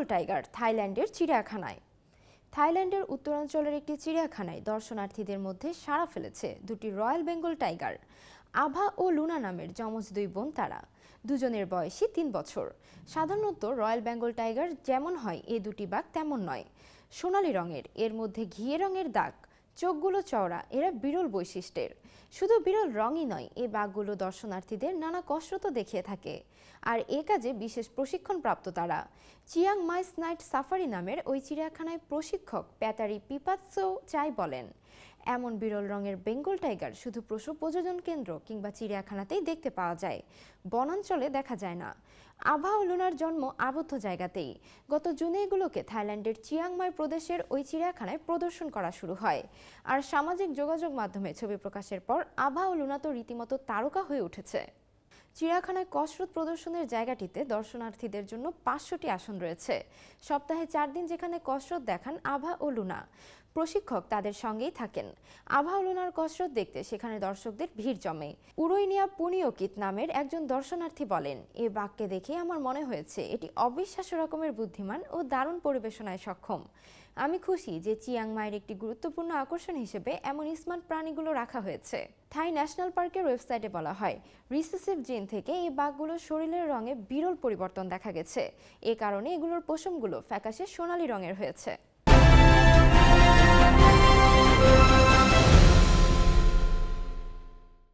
Bengal tiger থাইল্যান্ডের চিড়িয়াখানায়। থাইল্যান্ডের উত্তরাঞ্চলের একটি চিড়িয়াখানায় দর্শনার্থীদের মধ্যে সাড়া ফেলেছে দুটি রয়্যাল বেঙ্গল টাইগার, আভা ও লুনা নামের যমজ দুই বোন তারা। দুজনের বয়সী তিন বছর। সাধারণত রয়্যাল বেঙ্গল টাইগার যেমন হয়, এ দুটি বাঘ তেমন নয়। সোনালি রঙের, এর মধ্যে ঘিয়ে রঙের দাগ। চোখগুলো চওড়া, এরা বিরল বৈশিষ্ট্যের। শুধু বিরল রঙই নয়, এই বাঘগুলো দর্শনার্থীদের নানা কসরত দেখিয়ে থাকে। আর এ কাজে বিশেষ প্রশিক্ষণপ্রাপ্ত তারা। চিয়াং মাইস নাইট সাফারি নামের ওই চিড়িয়াখানায় প্রশিক্ষক প্যাটারি পিপাৎসো চাই বলেন। এমন বিরল রঙের বেঙ্গল টাইগার শুধু পশু প্রযোজন কেন্দ্র কিংবা চিড়িয়াখানাতেই দেখতে পাওয়া যায়। বনাঞ্চলে দেখা যায় না। আভা ও লুনার জন্ম আবদ্ধ জায়গাতেই। গত জুনে এগুলোকে থাইল্যান্ডের চিয়াংমাই প্রদেশের ওই চিড়িয়াখানায় প্রদর্শন করা শুরু হয়। আর সামাজিক যোগাযোগ মাধ্যমে ছবি প্রকাশের পর আভা ও লুনা তো রীতিমতো তারকা হয়ে উঠেছে। চিড়িয়াখানায় কসরত প্রদর্শনের জায়গাটিতে দর্শনার্থীদের জন্য পাঁচশোটি আসন রয়েছে। সপ্তাহে চার দিন যেখানে কসরত দেখান আভা ও লুনা। প্রশিক্ষক তাদের সঙ্গেই থাকেন। আভা ও লুনার কসরত দেখতে সেখানে দর্শকদের ভিড় জমে। উরৈনিয়া পুনিয়কিত নামের একজন দর্শনার্থী বলেন, এ বাক্যে দেখে আমার মনে হয়েছে, এটি অবিশ্বাস্য রকমের বুদ্ধিমান ও দারুণ পরিবেশনায় সক্ষম। আমি খুশি যে চিয়াংমাইয়ের একটি গুরুত্বপূর্ণ আকর্ষণ হিসেবে এমন স্মার্ট প্রাণীগুলো রাখা হয়েছে। থাই ন্যাশনাল পার্কের ওয়েবসাইটে বলা হয়, রিসেসিভ জিন থেকে এই বাঘগুলোর শরীরের রঙে বিরল পরিবর্তন দেখা গেছে। এ কারণে এগুলোর পশমগুলো ফ্যাকাশে সোনালী রঙের হয়েছে।